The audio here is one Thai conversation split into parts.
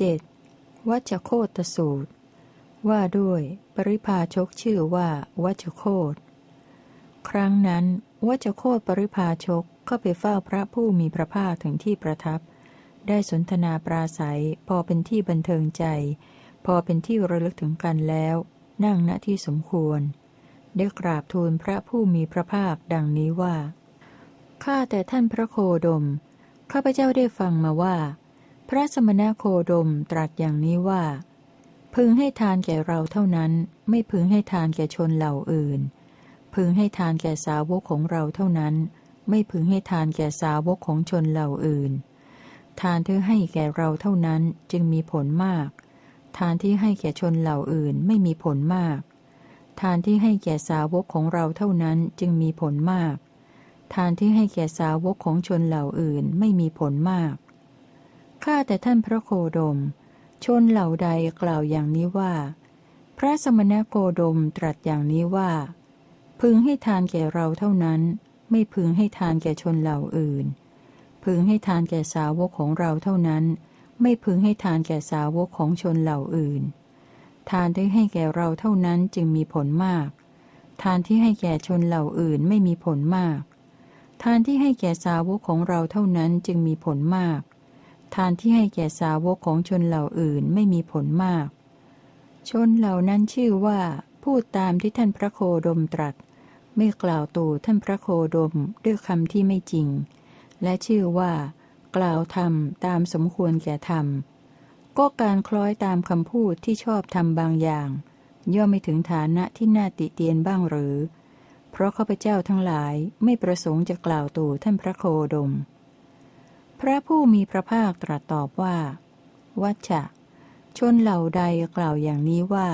7. วัชโคตสูตร ว่าด้วย ปริพาชกชื่อว่า วัชโคต ครั้งนั้น วัชโคตปริพาชกเข้าไปเฝ้าพระผู้มีพระภาคถึงที่ประทับ ได้สนทนาปราศัย พอเป็นที่บันเทิงใจ พอเป็นที่ระลึกถึงกันแล้ว นั่งณที่สมควร ได้กราบทูลพระผู้มีพระภาคดังนี้ว่าข้าแต่ท่านพระโคดม ข้าพเจ้าได้ฟังมาว่า พระสมณโคดมตรัสอย่างนี้ว่า พึงให้ทานแก่เราเท่านั้น ไม่พึงให้ทานแก่ชนเหล่าอื่น พึงให้ทานแก่สาวกของเราเท่านั้น ไม่พึงให้ทานแก่สาวกของชนเหล่าอื่น ทานที่ให้แก่เราเท่านั้นจึงมีผลมาก ทานที่ให้แก่ชนเหล่าอื่นไม่มีผลมาก ทานที่ให้แก่สาวกของเราเท่านั้นจึงมีผลมาก ทานที่ให้แก่สาวกของชนเหล่าอื่นไม่มีผลมาก ข้าแต่ท่านพระโคดม ชนเหล่าใดกล่าวอย่างนี้ว่า พระสมณโคดมตรัสอย่างนี้ว่า พึงให้ทานแก่เราเท่านั้น ไม่พึงให้ทานแก่ชนเหล่าอื่น พึงให้ทานแก่สาวกของเราเท่านั้น ไม่พึงให้ทานแก่สาวกของชนเหล่าอื่น ทานที่ให้แก่เราเท่านั้นจึงมีผลมาก ทานที่ให้แก่ชนเหล่าอื่นไม่มีผลมาก ทานที่ให้แก่สาวกของเราเท่านั้นจึงมีผลมาก ทานที่ให้แก่สาวกของชนเหล่าอื่นไม่มีผลมาก ชนเหล่านั้นชื่อว่า พูดตามที่ท่านพระโคดมตรัส ไม่กล่าวตู่ท่านพระโคดมด้วยคำที่ไม่จริง และชื่อว่า กล่าวธรรมตามสมควรแก่ธรรม ก็การคล้อยตามคำพูดที่ชอบทำบางอย่าง ย่อมไม่ถึงฐานะที่น่าติเตียนบ้างหรือ เพราะข้าพเจ้าทั้งหลายไม่ประสงค์จะกล่าวตู่ท่านพระโคดม พระผู้มีพระภาคตรัสตอบว่า วัชชะ ชนเหล่าใดกล่าวอย่างนี้ว่า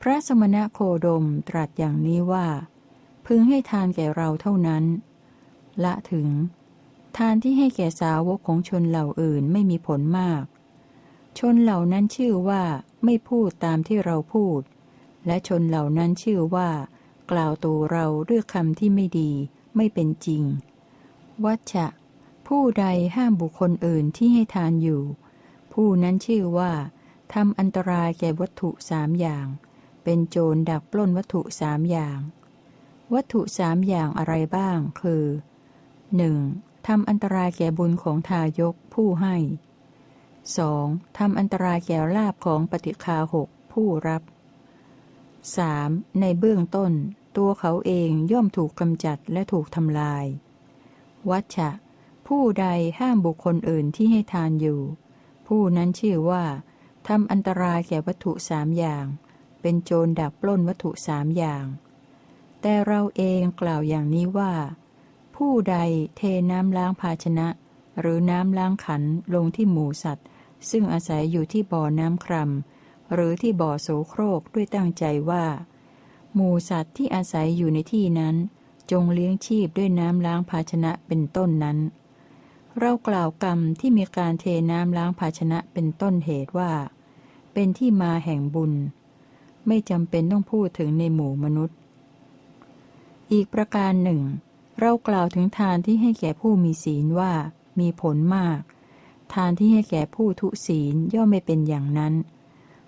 พระสมณะโคดมตรัสอย่างนี้ว่า พึงให้ทานแก่เราเท่านั้น ละถึง ทานที่ให้แก่สาวกของชนเหล่าอื่นไม่มีผลมาก ชนเหล่านั้นชื่อว่าไม่พูดตามที่เราพูด และชนเหล่านั้นชื่อว่า กล่าวตัวเราด้วยคำที่ไม่ดี ไม่เป็นจริง วัชชะ ผู้ใดห้ามบุคคลอื่นที่ให้ทานอยู่ ผู้นั้นชื่อว่าทำอันตรายแก่วัตถุสามอย่าง เป็นโจรดักปล้นวัตถุสามอย่าง วัตถุสามอย่างอะไรบ้าง คือ 1. ทำอันตรายแก่บุญของทายกผู้ให้ 2. ทำอันตรายแก่ลาบของปฏิคาหกผู้รับ 3. ในเบื้องต้น ตัวเขาเองย่อมถูกกำจัดและถูกทำลาย วัชชะ ผู้ใดห้ามบุคคลอื่นที่ให้ทานอยู่ ผู้นั้นชื่อว่าทำอันตรายแก่วัตถุสามอย่าง เป็นโจรดักปล้นวัตถุสามอย่าง แต่เราเองกล่าวอย่างนี้ว่า ผู้ใดเทน้ำล้างภาชนะ หรือน้ำล้างขันลงที่หมูสัตว์ ซึ่งอาศัยอยู่ที่บ่อน้ำครำหรือที่บ่อโสโครกด้วยตั้งใจว่า หมูสัตว์ที่อาศัยอยู่ในที่นั้น จงเลี้ยงชีพด้วยน้ำล้างภาชนะเป็นต้นนั้น เรากล่าวกรรมที่มีการเทน้ำล้างภาชนะเป็นต้นเหตุว่า เป็นที่มาแห่งบุญ ไม่จำเป็นต้องพูดถึงในหมู่มนุษย์ อีกประการหนึ่ง เรากล่าวถึงทานที่ให้แก่ผู้มีศีลว่ามีผลมาก ทานที่ให้แก่ผู้ทุศีลย่อมไม่เป็นอย่างนั้น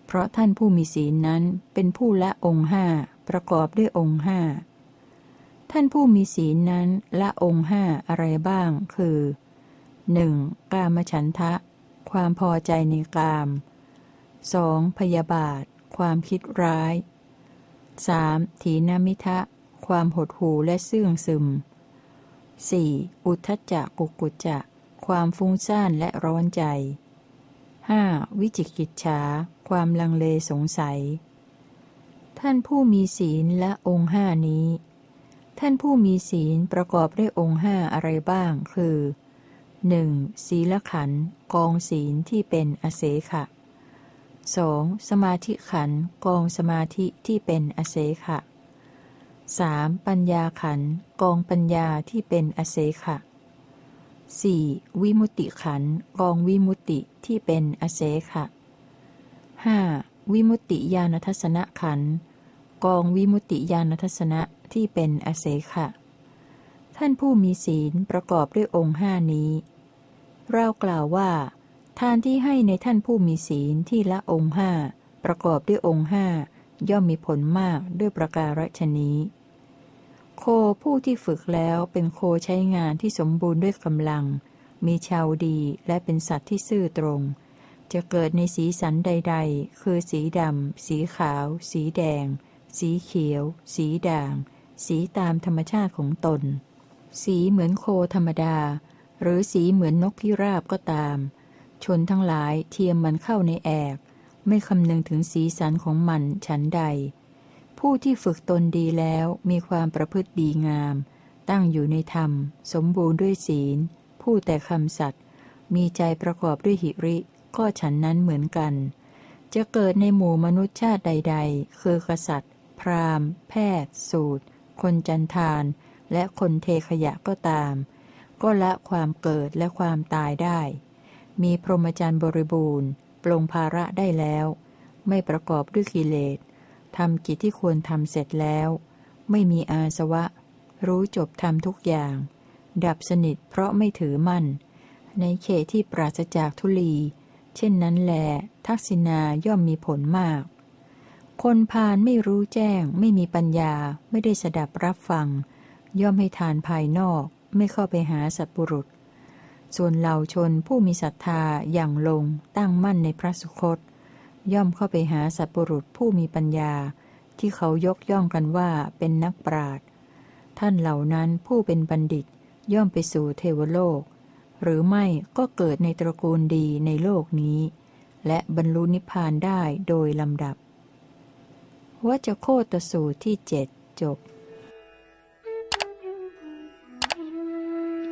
เพราะท่านผู้มีศีลนั้นเป็นผู้ละองค์ห้าประกอบด้วยองค์ห้าท่านผู้มีศีลนั้นละองค์ห้าอะไรบ้าง คือ 1. กามฉันทะ ความพอใจในกาม 2. พยาบาท ความคิดร้าย 3. ถีนามิทะ ความหดหู่และเสื่องซึม 4. อุทจจะกุกุจจะ ความฟุ้งซ่านและร้อนใจ 5. วิจิกิจฉา ความลังเลสงสัย ท่านผู้มีศีลและองค์ห้านี้ ท่านผู้มีศีลประกอบด้วยองค์ห้าอะไรบ้าง คือ 1. ศีลขันกองศีลที่เป็นอเสขะ 2. สมาธิขันกองสมาธิที่เป็นอเสขะ 3. ปัญญาขันกองปัญญาที่เป็นอเสขะ 4. วิมุติขันกองวิมุติที่เป็นอเสขะ 5. วิมุติญาณทัศนขันกองวิมุตติญาณทัศนะที่เป็นอเสขะท่านผู้มีศีลประกอบด้วยองค์ห้านี้ เรากล่าวว่า ทานที่ให้ในท่านผู้มีศีลที่ละองค์ห้าประกอบด้วยองค์ห้าย่อมมีผลมากด้วยประการฉนี้ โคผู้ที่ฝึกแล้วเป็นโคใช้งานที่สมบูรณ์ด้วยกำลัง มีชาวดีและเป็นสัตว์ที่ซื่อตรง จะเกิดในสีสันใด ๆ คือสีดำ สีขาว สีแดง สีเขียว สีด่าง สีตามธรรมชาติของตน สีเหมือนโคธรรมดา หรือสีเหมือนนกพิราบก็ตาม ชนทั้งหลายเทียมมันเข้าในแอก ไม่คำนึงถึงสีสันของมันฉันใด ผู้ที่ฝึกตนดีแล้วมีความประพฤติดีงาม ตั้งอยู่ในธรรม สมบูรณ์ด้วยศีล ผู้แต่คำสัตย์มีใจประกอบด้วยหิริ ก็ฉันนั้นเหมือนกัน จะเกิดในหมู่มนุษยชาติใด ๆ คือกษัตริย์ พราหมณ์ แพทย์ สูตร คนจันทาน และคนเทขยะก็ตาม ก็ละความเกิดและความตายได้ มีพรหมจรรย์บริบูรณ์ ปลงภาระได้แล้ว ไม่ประกอบด้วยกิเลสทำกิจที่ควรทำเสร็จแล้ว ไม่มีอาสวะ รู้จบทำทุกอย่าง ดับสนิทเพราะไม่ถือมั่น ในเขตที่ปราศจากทุลี เช่นนั้นแล ทักษิณาย่อมมีผลมาก คนพาลไม่รู้แจ้ง ไม่มีปัญญา ไม่ได้สดับรับฟัง ย่อมให้ทานภายนอก ไม่เข้าไปหาสัตบุรุษ ส่วนเหล่าชนผู้มีศรัทธาอย่างลงตั้งมั่นในพระสุคต ย่อมเข้าไปหาสัตบุรุษผู้มีปัญญา ที่เขายกย่องกันว่าเป็นนักปราชญ์ท่านเหล่านั้นผู้เป็นบัณฑิตย่อมไปสู่เทวโลก หรือไม่ก็เกิดในตระกูลดีในโลกนี้ และบรรลุนิพพานได้โดยลำดับ วัจโคตสูตรที่เจ็ดจบ